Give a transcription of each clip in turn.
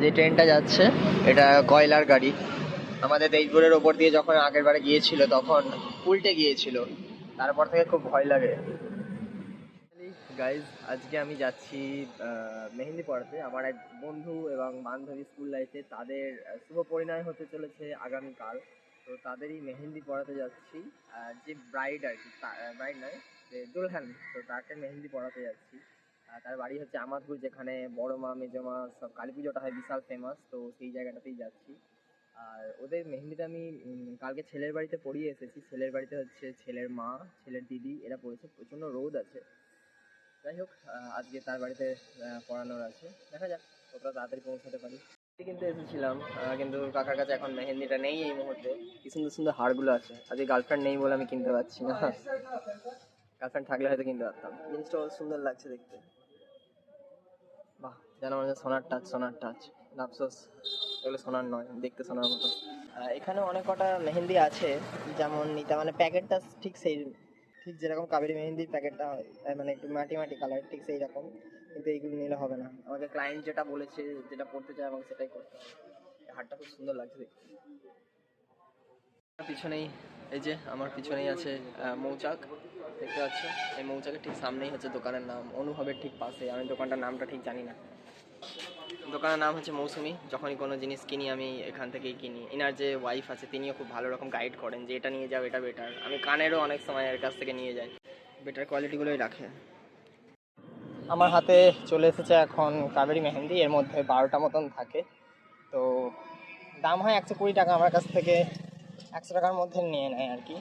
যে ট্রেনটা যাচ্ছে, এটা কয়লার গাড়ি। আমাদের তেজপুরের ওপর দিয়ে যখন আগের বারে গিয়েছিল, তখন উল্টে গিয়েছিল। তারপর থেকে খুব ভয় লাগে। গাইজ আজকে আমি যাচ্ছি মেহেন্দি পড়াতে। আমার এক বন্ধু এবং বান্ধবী স্কুল লাইফে তাদের শুভ পরিণয় হতে চলেছে আগামীকাল। তো তাদেরই মেহেন্দি পড়াতে যাচ্ছি। যে ব্রাইড আর কি ব্রাইড নয়, যে দুলহান, তো তাকে মেহেন্দি পড়াতে যাচ্ছি। তার বাড়ি হচ্ছে আমাদপুর, যেখানে বড় মা, মেজো মা সব কালী পুজোটা হয়, বিশাল ফেমাস তো সেই জায়গাটাতেই যাচ্ছি। আর ওদের মেহেন্দিটা আমি কালকে ছেলের বাড়িতে পড়িয়ে এসেছি। ছেলের বাড়িতে হচ্ছে ছেলের মা, ছেলের দিদি, এরা পড়েছে। প্রচণ্ড রোদ আছে। যাই হোক আজকে তার বাড়িতে পড়ানোর আছে। দেখা যাক, কতটা তাড়াতাড়ি পৌঁছাতে পারি। কিন্তু এসেছিলাম কিন্তু কাকার কাছে এখন মেহেন্দিটা নেই এই মুহূর্তে। কি সুন্দর সুন্দর হারগুলো আছে। আজকে গার্লফ্রেন্ড নেই বলে আমি কিনতে পারছি না। গার্লফ্রেন্ড থাকলে হয়তো কিনতে পারতাম। জিনিসটা সুন্দর লাগছে দেখতে। বাহ, যেন মনে হচ্ছে সোনার টাচ সোনার টাচ আফসোস, এগুলো সোনার নয়, দেখতে সোনার মতো। এখানে অনেক কটা মেহেন্দি আছে। যেমন নিতে মানে প্যাকেটটা ঠিক সেই ঠিক যেরকম কাবেরি মেহেন্দির প্যাকেটটা হয় মানে একটু মাটি মাটি কালার ঠিক সেই রকম কিন্তু এইগুলো নিলে হবে না। আমাকে ক্লায়েন্ট যেটা বলেছে যেটা পড়তে চায় আমাকে সেটাই করতে হবে। হারটা খুব সুন্দর লাগছে পিছনেই, এই যে আমার পিছনেই আছে মৌচাক। দেখতে পাচ্ছ? এই মৌচাকের ঠিক সামনেই হচ্ছে দোকানের নাম। অনুভবের ঠিক পাশে। আমি দোকানটার নামটা ঠিক জানি না। দোকানের নাম হচ্ছে মৌসুমি। যখনই কোনো জিনিস কিনি, আমি এখান থেকেই কিনি। এনার যে ওয়াইফ আছে, তিনিও খুব ভালো রকম গাইড করেন যে এটা নিয়ে যাও, এটা বেটার আমি কানেরও অনেক সময় এর কাছ থেকে নিয়ে যাই। বেটার কোয়ালিটিগুলোই রাখে। আমার হাতে চলে এসেছে এখন কাবেরি মেহেন্দি। এর মধ্যে বারোটা মতন থাকে। তো দাম হয় একশো কুড়ি টাকা। আমার কাছ থেকে একশো টাকার মধ্যে নিয়ে নেয় আর কি।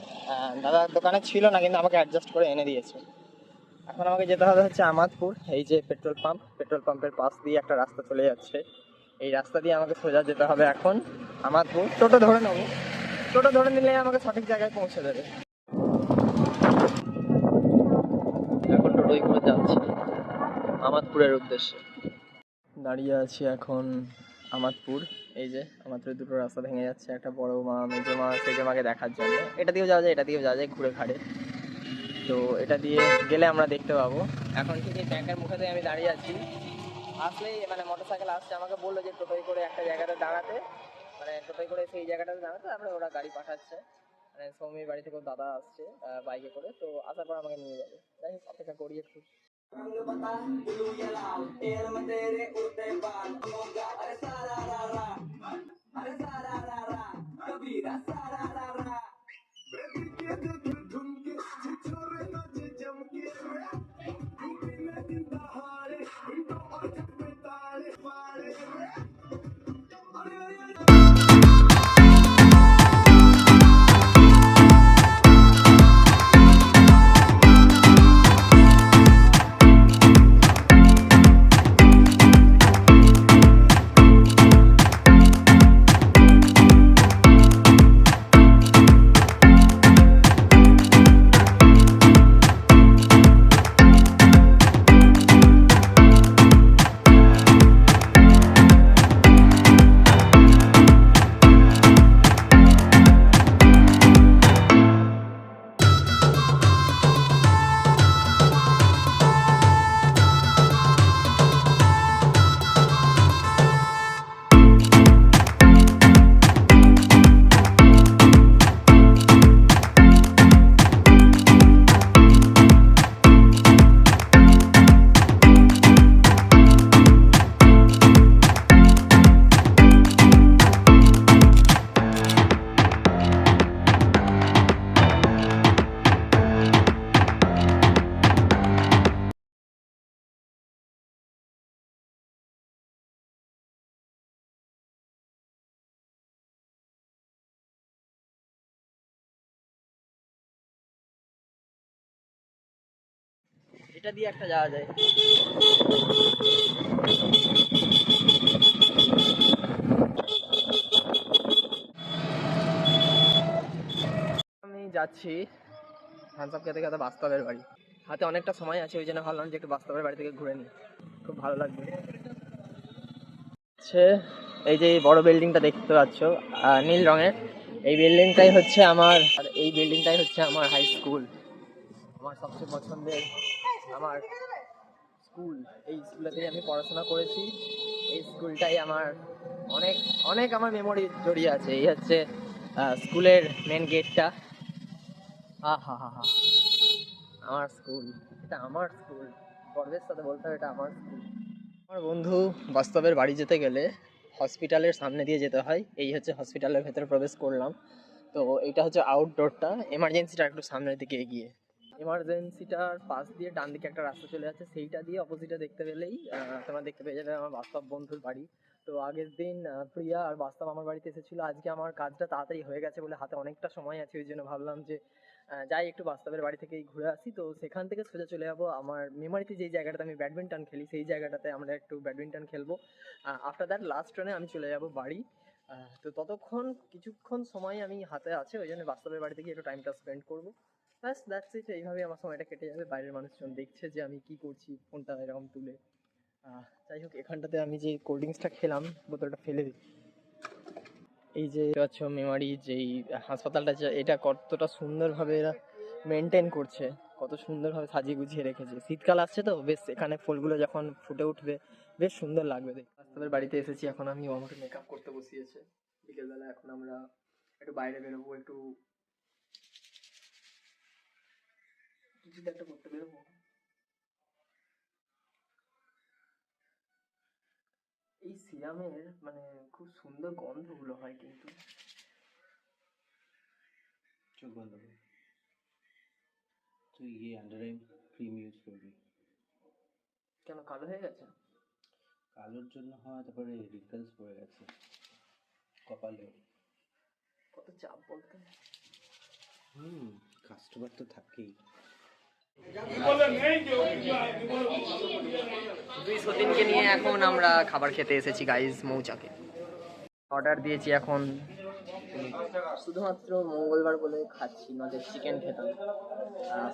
দাদা দোকানে ছিল না, কিন্তু আমাকে অ্যাডজাস্ট করে এনে দিয়েছে। এখন আমাকে যেতে হবে হচ্ছে আমাদপুর এই যে পেট্রোল পাম্প। পেট্রোল পাম্পের পাশ দিয়ে একটা রাস্তা চলে যাচ্ছে। এই রাস্তা দিয়ে আমাকে সোজা যেতে হবে এখন আমাদপুর টোটো ধরে নেব। টোটো ধরে নিলে আমাকে সঠিক জায়গায় পৌঁছে দেবে। এখন টোটোই করে যাচ্ছি আমাদপুরের উদ্দেশ্যে। দাঁড়িয়ে আছি এখন আমাদপুর এই যে আমাদের দুটো রাস্তা ভেঙে যাচ্ছে। একটা বড় মা, মেজো মা, সেজো মাকে দেখার জন্য। এটা দিয়েও যাওয়া যায়, এটা দিয়েও যাওয়া যায়, ঘুরে ঘাড়ে তো এটা দিয়ে গেলে আমরা দেখতে পাবো। এখন ঠিক এই ব্যাংকের মুখেতে আমি দাঁড়িয়ে আছি। আসলেই মানে মোটর সাইকেল আসছে, আমাকে বলল যে টোটোই করে একটা জায়গাতে দাঁড়াতে। মানে টোটোই করে সেই জায়গাটাতে দাঁড়াতে, তারপরে ওরা গাড়ি পাঠাচ্ছে। মানে সৌমির বাড়ি থেকেও দাদা আসছে বাইকে করে। তো আসার পর আমাকে নিয়ে যাবে। যাই হোক, অপেক্ষা করি একটু। এটা দিয়ে একটা যাওয়া যায়। আমি যাচ্ছি হ্যান্ডসাপ খেতে খেতে বাস্তবের বাড়ি। হাতে অনেকটা সময় আছে, ওই জন্য ভাবলাম যে একটু বাস্তবের বাড়ি থেকে ঘুরে নিই। খুব ভালো লাগবে। হচ্ছে এই যে বড় বিল্ডিংটা দেখতে পাচ্ছ নীল রঙের। এই বিল্ডিংটাই হচ্ছে আমার এই বিল্ডিংটাই হচ্ছে আমার হাই স্কুল আমার সবচেয়ে পছন্দের আমার স্কুল, এই স্কুলেতেই আমি পড়াশোনা করেছি। এই স্কুলটাই আমার অনেক অনেক আমার মেমোরি জড়িয়ে আছে। এই হচ্ছে স্কুলের মেন গেটটা হা হা হা। হা আমার স্কুল, এটা আমার স্কুল। গর্বের সাথে বলতে হবে, এটা আমার স্কুল। আমার বন্ধু বাস্তবের বাড়ি যেতে গেলে হসপিটালের সামনে দিয়ে যেতে হয়। এই হচ্ছে হসপিটালের ভেতরে প্রবেশ করলাম। তো এটা হচ্ছে আউটডোরটা এমার্জেন্সিটা একটু সামনের দিকে এগিয়ে। এমার্জেন্সিটার পাশ দিয়ে ডান দিকে একটা রাস্তা চলে যাচ্ছে, সেইটা দিয়ে অপোজিটে দেখতে পেলেই তোমরা দেখতে পেয়ে যাবে আমার বাস্তব বন্ধুর বাড়ি। তো আগের দিন প্রিয়া আর বাস্তব আমার বাড়িতে এসেছিল। আজকে আমার কাজটা তাড়াতাড়ি হয়ে গেছে বলে হাতে অনেকটা সময় আছে, ওই জন্য ভাবলাম যে যাই একটু বাস্তবের বাড়ি থেকেই ঘুরে আসি। তো সেখান থেকে সোজা চলে যাব আমার মেমারিতে যেই জায়গাটাতে আমি ব্যাডমিন্টন খেলি, সেই জায়গাটাতে আমরা একটু ব্যাডমিন্টন খেলব। আফটার দ্যাট লাস্ট ট্রেনে আমি চলে যাব বাড়ি। তো ততক্ষণ, কিছুক্ষণ সময় আমি হাতে আছে, ওই জন্য বাস্তবের বাড়িতে গিয়ে একটু টাইমটা স্পেন্ড করব। ব্যাস দ্যাটস ইট এইভাবেই আমার সময়টা কেটে যাবে। বাইরের মানুষজন দেখছে যে আমি কি করছি, ফোনটা এরকম তুলে। যাই হোক, এখানটাতে আমি যে কোল্ড ড্রিঙ্কসটা খেলাম, বোতলটা ফেলে দিই। এই যে পাচ্ছ মেমারি যেই হাসপাতালটা, যে এটা কতটা সুন্দরভাবে এরা মেনটেন করছে, কত সুন্দরভাবে সাজিয়ে গুছিয়ে রেখেছে। শীতকাল আসছে তো, বেশ, এখানে ফুলগুলো যখন ফুটে উঠবে, বেশ সুন্দর লাগবে বাস্তবের বাড়িতে এসেছি, এখন আমি আমাকে মেকআপ করতে বসিয়েছে। বিকেলবেলা এখন আমরা একটু বাইরে বেরোবো, একটু কিছু তো একটা করতে বেরোবো। এই সিরামের মানে খুব সুন্দর গন্ধগুলো হয় কিন্তু। চোখ বন্ধ কর। তুই ইয়ে আন্ডার আই ক্রিম ইউজ করবি। কেন কালো হয়ে গেছে? কালোর জন্য হয় তারপরে রিঙ্কেলস পড়ে গেছে। কপালে। কত চাপ বলতে। হুম কাস্টমার তো থাকেই। দুই নিয়ে এখন আমরা খাবার খেতে এসেছি গাইজ মৌচাকে। অর্ডার দিয়েছি এখন শুধুমাত্র মঙ্গলবার বলে খাচ্ছি নজর চিকেন খেতাম।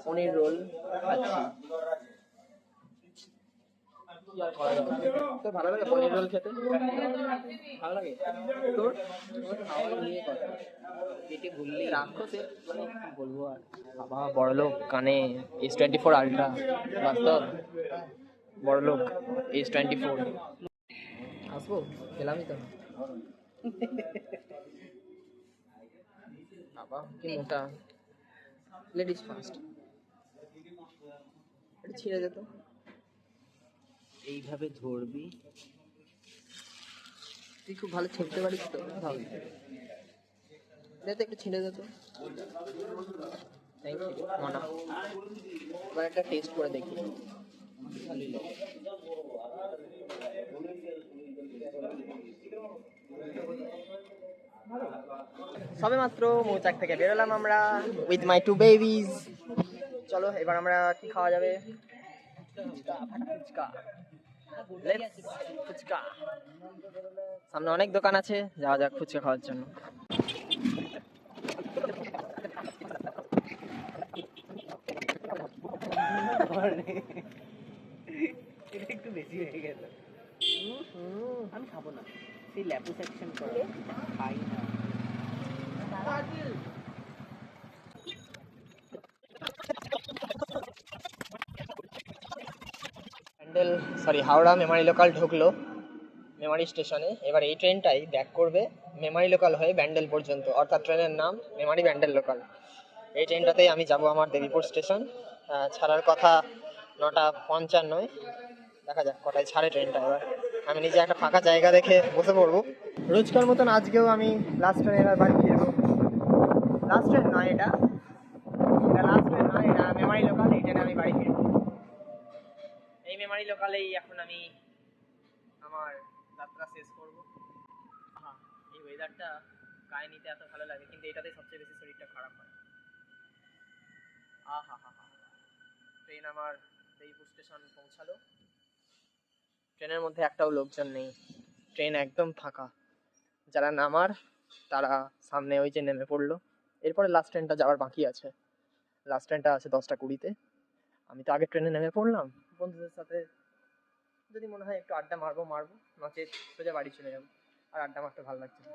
পনির রোল খাচ্ছি। কি আর করা যাবে? তোর ভালো লাগে পনির রোল খেতে? ভালো লাগে? তোর? তোর খাওয়া নিয়ে কথা পেটে ভুললে। রাক্ষসে? মানে কি বলব আর। বাবা বড়লোক কানে এস টোয়েন্টি ফোর আলট্রা বাস্তব। বড়লোক এস টোয়েন্টি ফোর আসব? গেলামই তো। বাবা কি মোটা। লেডিস ফার্স্ট এটা ছিঁড়ে যেত এইভাবে ধরবি? তুই খুব ভালো ছিঁড়তে পারিস তো ভাব। দে একটু ছিঁড়ে থ্যাংক ইউ মনা। এবার একটা টেস্ট করে দেখি। সবে মাত্র মৌচাক থেকে বেরোলাম আমরা উইথ মাই টু বেবিজ চলো এবার আমরা কি খাওয়া যাবে? ফুচকা সামনে অনেক দোকান আছে যাওয়া যাক ফুচকা খাওয়ার জন্য। একটু বেশি হয়ে গেছে আমি খাব না। সেই ল্যাপু সেকশন করে। খাই না ব্যান্ডেল সরি হাওড়া মেমারি লোকাল ঢুকলো মেমারি স্টেশনে এবার এই ট্রেনটাই ব্যাক করবে মেমারি লোকাল হয়ে ব্যান্ডেল পর্যন্ত, অর্থাৎ ট্রেনের নাম মেমারি ব্যান্ডেল লোকাল এই ট্রেনটাতেই আমি যাব আমার দেবীপুর স্টেশন ছাড়ার কথা নটা পঞ্চান্নয়। দেখা যাক কটায় ছাড়ে ট্রেনটা এবার। আমি নিজে একটা ফাঁকা জায়গা দেখে বসে পড়ব। রোজকার মতন আজকেও আমি লাস্ট ট্রেনে এবার বাড়ি ফিরবো। লাস্ট ট্রেন নয় এটা। এটা লাস্ট ট্রেন নয়, এটা মেমারি লোকাল এই ট্রেনে আমি বাড়ি ফিরবো। মেমারি লোকালেই এখন আমি আমার যাত্রা শেষ করব। হ্যাঁ এই ওয়েদারটা গায়ে নিতে এত ভালো লাগে, কিন্তু এটাতে সবচেয়ে বেশি শরীরটা খারাপ হয়। আহা, হা হা ট্রেন আমার দেইপুর স্টেশন পৌঁছালো। ট্রেনের মধ্যে একটাও লোকজন নেই। ট্রেন একদম ফাঁকা। যারা নামার, তারা সামনে ওই যে নেমে পড়ল। এরপরে লাস্ট ট্রেনটা যাওয়ার বাকি আছে। লাস্ট ট্রেনটা আছে দশটা কুড়িতে। আমি তো আগে ট্রেনে নেমে পড়লাম। বন্ধুদের সাথে যদি মনে হয় একটু আড্ডা মারবো মারবো নচেত সোজা বাড়ি চলে যাব আর আড্ডা মারতে ভালো লাগছে না।